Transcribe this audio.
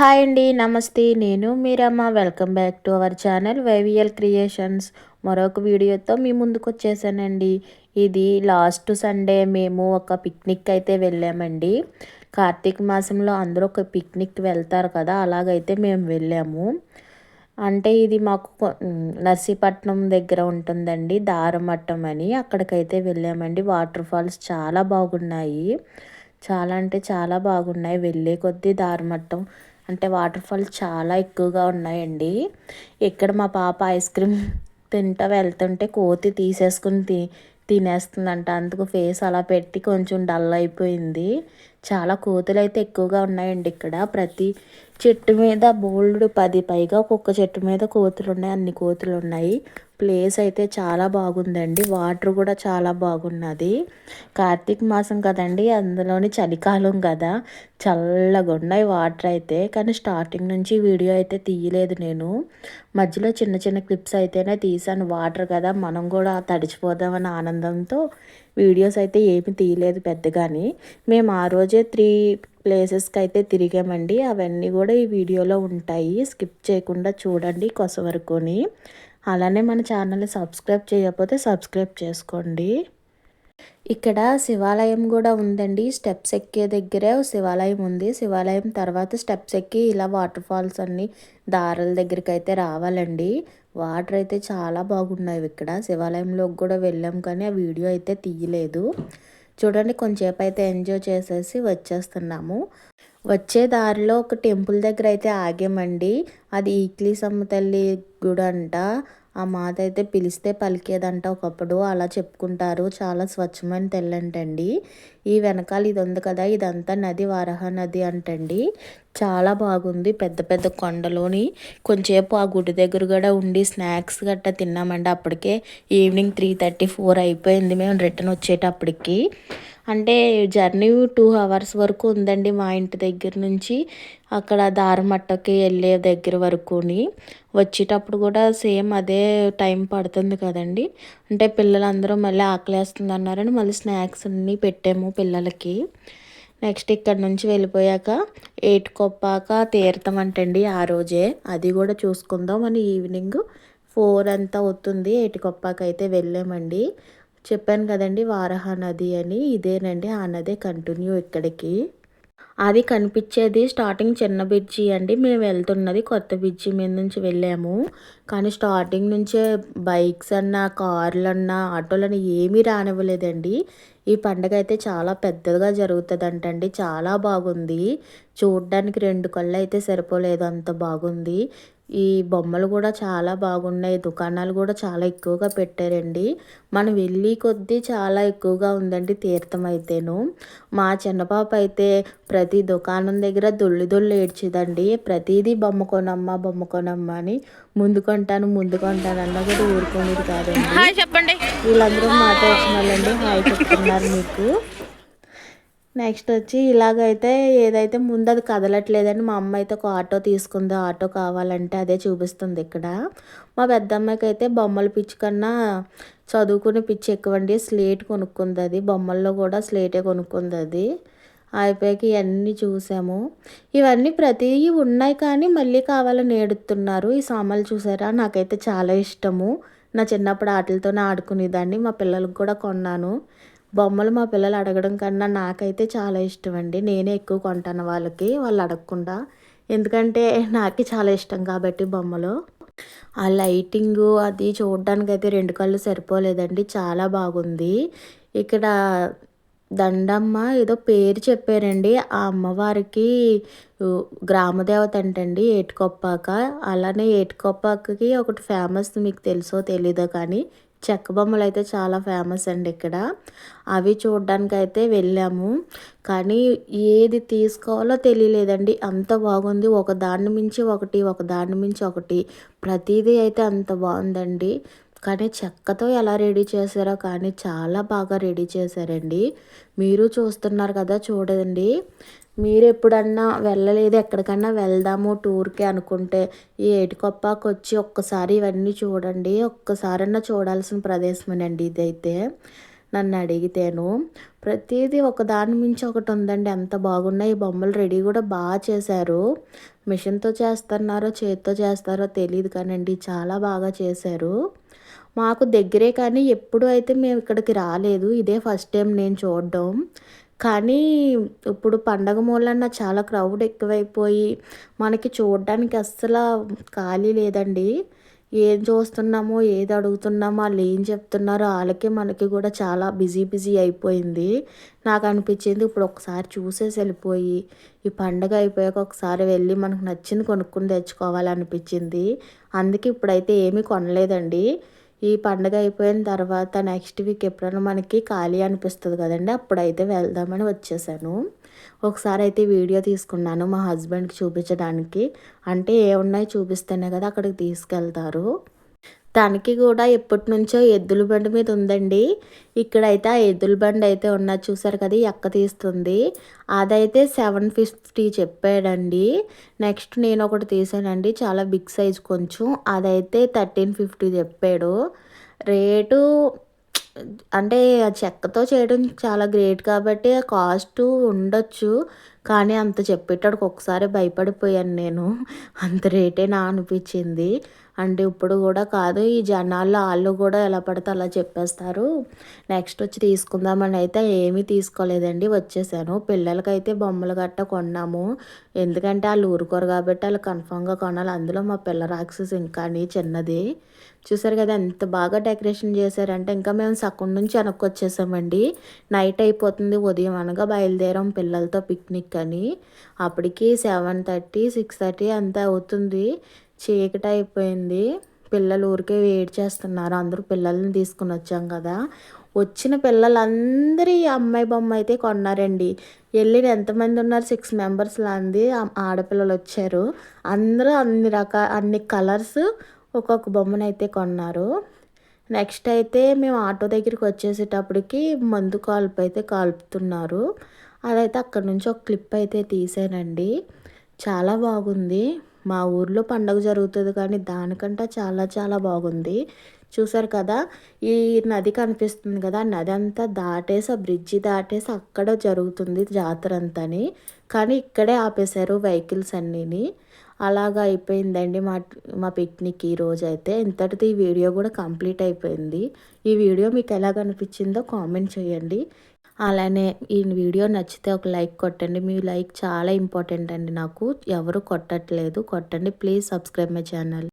Hi అండి నమస్తే. నేను Meeramma. Welcome back to our channel YVL creations. మరొక వీడియోతో మీ ముందుకు వచ్చేసానండి ఇది లాస్ట్ సండే మేము ఒక పిక్నిక్ అయితే వెళ్ళామండి. కార్తీక మాసంలో అందరూ ఒక పిక్నిక్ వెళ్తారు కదా అలాగైతే మేము వెళ్ళాము. అంటే ఇది మాకు నర్సీపట్నం దగ్గర ఉంటుందండి దారమట్టం అని. అక్కడికైతే వెళ్ళామండి. వాటర్ ఫాల్స్ చాలా బాగున్నాయి. చాలా అంటే చాలా బాగున్నాయి. వెళ్ళే కొద్దీ దారమట్టం అంటే వాటర్ ఫాల్స్ చాలా ఎక్కువగా ఉన్నాయండి. ఇక్కడ మా పాప ఐస్ క్రీమ్ తింటా వెళ్తుంటే కోతి తీసేసుకుని తి తినేస్తుందంట. అందుకు ఫేస్ అలా పెట్టి కొంచెం డల్ అయిపోయింది. చాలా కోతులు అయితే ఎక్కువగా ఉన్నాయండి ఇక్కడ. ప్రతి చెట్టు మీద బోల్డ్ పది పైగా ఒక్కొక్క చెట్టు మీద కోతులు ఉన్నాయి అన్ని కోతులు ఉన్నాయి ప్లేస్ అయితే చాలా బాగుందండి. వాటర్ కూడా చాలా బాగున్నది. కార్తీక మాసం కదండి అందులోని చలికాలం కదా. చల్లగా ఉన్నాయి వాటర్ అయితే. కానీ స్టార్టింగ్ నుంచి వీడియో అయితే తీయలేదు నేను. మధ్యలో చిన్న చిన్న క్లిప్స్ అయితేనే తీసాను వాటర్ కదా మనం కూడా తడిచిపోదామని ఆనందంతో వీడియోస్ అయితే ఏమి తీయలేదు పెద్దగాని. మేము ఆ రోజే త్రీ ప్లేసెస్కి అయితే తిరిగామండి. అవన్నీ కూడా ఈ వీడియోలో ఉంటాయి. స్కిప్ చేయకుండా చూడండి కొసవరకుని అలానే మన ఛానల్ని సబ్స్క్రైబ్ చేయకపోతే సబ్స్క్రైబ్ చేసుకోండి. ఇక్కడ శివాలయం కూడా ఉందండి. స్టెప్స్ ఎక్కే దగ్గరే శివాలయం ఉంది. శివాలయం తర్వాత స్టెప్స్ ఎక్కి ఇలా వాటర్ ఫాల్స్ అన్ని దారాల దగ్గరికి అయితే రావాలండి. వాటర్ అయితే చాలా బాగున్నాయి ఇక్కడ. శివాలయంలోకి కూడా వెళ్ళాం కానీ ఆ వీడియో అయితే తీయలేదు. చూడండి కొంచెంసేపు అయితే ఎంజాయ్ చేసేసి వచ్చేస్తున్నాము. వచ్చే దారిలో ఒక టెంపుల్ దగ్గర అయితే ఆగామండి. అది ఈక్లీ సమ్మతల్లి గుడి అంట. ఆ మాత అయితే పిలిస్తే పలికేదంట ఒకప్పుడు. అలా చెప్పుకుంటారు. చాలా స్వచ్ఛమైన తెల్లంటండి ఈ వెనకాల ఇది ఉంది కదా ఇదంతా నది వారహ నది అంటండి. చాలా బాగుంది. పెద్ద పెద్ద కొండలోని కొంచెంసేపు ఆ గుడి దగ్గర కూడా ఉండి స్నాక్స్ గట్టా తిన్నామండి. అప్పటికే ఈవినింగ్ త్రీ థర్టీ ఫోర్ అయిపోయింది. మేము రిటర్న్ వచ్చేటప్పటికి. అంటే జర్నీ టూ అవర్స్ వరకు ఉందండి మా ఇంటి దగ్గర నుంచి. అక్కడ దారమట్టకి వెళ్ళే దగ్గర వరకుని. వచ్చేటప్పుడు కూడా సేమ్ అదే టైం పడుతుంది కదండి. అంటే పిల్లలందరూ మళ్ళీ ఆకలేస్తుంది అన్నారని మళ్ళీ స్నాక్స్ అన్నీ పెట్టాము పిల్లలకి. నెక్స్ట్ ఇక్కడ నుంచి వెళ్ళిపోయాక ఏటుకొప్పాక తీర్థం అంటండి ఆ రోజే. అది కూడా చూసుకుందాం మన ఈవినింగ్ ఫోర్ అంతా అవుతుంది. ఏటుకొప్పాక అయితే వెళ్ళామండి. చెప్పాను కదండి వారహ నది అని. ఇదేనండి ఆ నదే కంటిన్యూ ఇక్కడికి. అది కనిపించేది స్టార్టింగ్ చిన్న బ్రిడ్జి అండి. మేము వెళ్తున్నది కొత్త బ్రిడ్జి మీద నుంచి వెళ్ళాము. కానీ స్టార్టింగ్ నుంచే బైక్స్ అన్నా కార్లు అన్నా ఆటోలన్నా ఏమీ రానివ్వలేదండి. ఈ పండగ అయితే చాలా పెద్దగా జరుగుతుందంటండి. చాలా బాగుంది. చూడడానికి రెండు కళ్ళు అయితే సరిపోలేదు. అంత బాగుంది. ఈ బొమ్మలు కూడా చాలా బాగున్నాయి. దుకాణాలు కూడా చాలా ఎక్కువగా పెట్టారండి. మనం వెళ్ళి కొద్దీ చాలా ఎక్కువగా ఉందండి తీర్థం అయితేను. మా చిన్నపాప అయితే ప్రతి దుకాణం దగ్గర దొల్లి దొల్లి ఏడ్చిదండి. ప్రతిదీ బొమ్మ కొనమ్మ బొమ్మ కొనమ్మ అని ముందు కొంటాను ముందు కొంటాను అన్న కూడా ఊరుకునేది కాదండి. చెప్పండి. వీళ్ళందరూ మాట వచ్చిన వాళ్ళండి హాయ్ చెప్తున్నారు మీకు. నెక్స్ట్ వచ్చి ఇలాగైతే ఏదైతే ముందు అది కదలట్లేదని మా అమ్మ అయితే ఒక ఆటో తీసుకుంది. ఆటో కావాలంటే అదే చూపిస్తుంది ఇక్కడ. మా పెద్దమ్మకి అయితే బొమ్మల పిచ్చి కన్నా చదువుకునే పిచ్చి ఎక్కువండి. స్లేట్ కొనుక్కుంది అది. బొమ్మల్లో కూడా స్లేటే కొనుక్కుంది అది. అయిపోయాక ఇవన్నీ చూసాము. ఇవన్నీ ప్రతివి ఉన్నాయి కానీ మళ్ళీ కావాలని ఏడుతున్నారు. ఈ సామాన్లు చూసారా? నాకైతే చాలా ఇష్టము. నా చిన్నప్పుడు ఆటలతోనే ఆడుకునేదాన్ని. మా పిల్లలకు కూడా కొన్నాను. బొమ్మలు మా పిల్లలు అడగడం కన్నా నాకైతే చాలా ఇష్టం అండి నేనే ఎక్కువ కొంటాను వాళ్ళకి వాళ్ళు అడగకుండా. ఎందుకంటే నాకే చాలా ఇష్టం కాబట్టి బొమ్మలు. ఆ లైటింగ్ అది చూడడానికి అయితే రెండు కళ్ళు సరిపోలేదండి. చాలా బాగుంది. ఇక్కడ దండమ్మ ఏదో పేరు చెప్పారండి. ఆ అమ్మవారికి గ్రామదేవత అంటండి ఏటికొప్పాక. అలానే ఏటికొప్పాకకి ఒకటి ఫేమస్ మీకు తెలుసో తెలీదో కానీ చెక్క బొమ్మలు అయితే చాలా ఫేమస్ అండి ఇక్కడ. అవి చూడడానికి అయితే వెళ్ళాము. కానీ ఏది తీసుకోవాలో తెలియలేదండి. అంత బాగుంది. ఒక దాన్ని మించి ఒకటి ఒక దాన్ని మించి ఒకటి. ప్రతిదీ అయితే అంత బాగుందండి. కానీ చెక్కతో ఎలా రెడీ చేశారో కానీ చాలా బాగా రెడీ చేశారండి. మీరు చూస్తున్నారు కదా చూడండి. మీరు ఎప్పుడన్నా వెళ్ళలేదు ఎక్కడికన్నా వెళ్దాము టూర్కి అనుకుంటే ఈ ఏటికొప్పాకు వచ్చి ఒక్కసారి ఇవన్నీ చూడండి. ఒక్కసారన్నా చూడాల్సిన ప్రదేశమేనండి ఇదైతే. నన్ను అడిగితేను. ప్రతిదీ ఒకదాని మించి ఒకటి ఉందండి. ఎంత బాగున్నాయి ఈ బొమ్మలు రెడీ కూడా బాగా చేశారు. మిషన్తో చేస్తున్నారో చేతితో చేస్తారో తెలియదు కానండి. చాలా బాగా చేశారు. మాకు దగ్గరే కానీ ఎప్పుడు అయితే మేము ఇక్కడికి రాలేదు. ఇదే ఫస్ట్ టైం నేను చూడడం. కానీ ఇప్పుడు పండగ మూలన చాలా క్రౌడ్ ఎక్కువైపోయి మనకి చూడడానికి అస్సలు ఖాళీ లేదండి. ఏం చూస్తున్నామో ఏది అడుగుతున్నామో వాళ్ళు ఏం చెప్తున్నారో వాళ్ళకి మనకి కూడా చాలా బిజీ బిజీ అయిపోయింది. నాకు అనిపించింది ఇప్పుడు ఒకసారి చూసేసి వెళ్ళిపోయి ఈ పండగ అయిపోయాక ఒకసారి వెళ్ళి మనకు నచ్చింది కొనుక్కుని తెచ్చుకోవాలనిపించింది. అందుకే ఇప్పుడైతే ఏమీ కొనలేదండి. ఈ పండగ అయిపోయిన తర్వాత నెక్స్ట్ వీక్ ఎప్పుడైనా మనకి ఖాళీ అనిపిస్తుంది కదండి అప్పుడైతే వెళ్దామని వచ్చేసాను. ఒకసారి అయితే వీడియో తీసుకున్నాను మా హస్బెండ్కి చూపించడానికి. అంటే ఏమున్నాయి చూపిస్తేనే కదా అక్కడికి తీసుకెళ్తారు. తనకి కూడా ఎప్పటి నుంచో ఎద్దుల బండి మీద ఉందండి. ఇక్కడైతే ఆ ఎద్దుల బండి అయితే ఉన్న చూసారు కదా ఎక్క తీస్తుంది. అదైతే సెవెన్ ఫిఫ్టీ చెప్పాడండి. నెక్స్ట్ నేను ఒకటి తీసానండి చాలా బిగ్ సైజ్ కొంచెం. అదైతే థర్టీన్ ఫిఫ్టీ చెప్పాడు. రేటు అంటే చెక్కతో చేయడం చాలా గ్రేట్ కాబట్టి కాస్ట్ ఉండొచ్చు. కానీ అంత చెప్పేటప్పుడు ఒకసారి భయపడిపోయాను నేను. అంత రేటేనా అనిపించింది. అంటే ఇప్పుడు కూడా కాదు ఈ జనాల్లో వాళ్ళు కూడా ఎలా పడితే అలా చెప్పేస్తారు. నెక్స్ట్ వచ్చి తీసుకుందామని అయితే ఏమీ తీసుకోలేదండి వచ్చేసాను. పిల్లలకైతే బొమ్మలు గట్ట కొన్నాము. ఎందుకంటే వాళ్ళు ఊరుకోరు కాబట్టి వాళ్ళు కన్ఫామ్గా కొనాలి. అందులో మా పిల్ల రాక్షస్ ఇంకా చిన్నది. చూసారు కదా ఎంత బాగా డెకరేషన్ చేశారంటే ఇంకా మేము సగం నుంచి వెనక్కి వచ్చేసామండి. నైట్ అయిపోతుంది ఉదయం అనగా బయలుదేరాం పిల్లలతో పిక్నిక్ అని. అప్పటికి సెవెన్ థర్టీ సిక్స్ థర్టీ అంతా అవుతుంది. చీకటి అయిపోయింది పిల్లలు ఊరికే వేడి చేస్తున్నారు. అందరూ పిల్లల్ని తీసుకుని వచ్చాం కదా. వచ్చిన పిల్లలందరి అమ్మాయి బొమ్మ అయితే కొన్నారండి. వెళ్ళిన ఎంతమంది ఉన్నారు? సిక్స్ మెంబర్స్ లాంది ఆడపిల్లలు వచ్చారు. అందరూ అన్ని రకాల అన్ని కలర్స్ ఒక్కొక్క బొమ్మను అయితే కొన్నారు. నెక్స్ట్ అయితే మేము ఆటో దగ్గరికి వచ్చేసేటప్పటికి మందు కాల్పు అయితే కాల్పుతున్నారు. అదైతే అక్కడ నుంచి ఒక క్లిప్ అయితే తీసానండి. చాలా బాగుంది. మా ఊర్లో పండగ జరుగుతుంది కానీ దానికంటే చాలా చాలా బాగుంది. చూసారు కదా? ఈ నది కనిపిస్తుంది కదా? నది అంతా దాటేసి ఆ బ్రిడ్జి దాటేసి అక్కడ జరుగుతుంది జాతర అంతని కానీ ఇక్కడే ఆపేశారు వెహికల్స్ అన్నీని. అలాగా అయిపోయిందండి మా మా పిక్నిక్ ఈ అయితే ఇంతటితో ఈ వీడియో కూడా కంప్లీట్ అయిపోయింది. ఈ వీడియో మీకు ఎలా కనిపించిందో కామెంట్ చేయండి. అలానే ఈ వీడియో నచ్చితే ఒక లైక్ కొట్టండి. మీ లైక్ చాలా ఇంపార్టెంట్ అండి నాకు. ఎవరు కొట్టట్లేదు. కొట్టండి. Please subscribe my channel.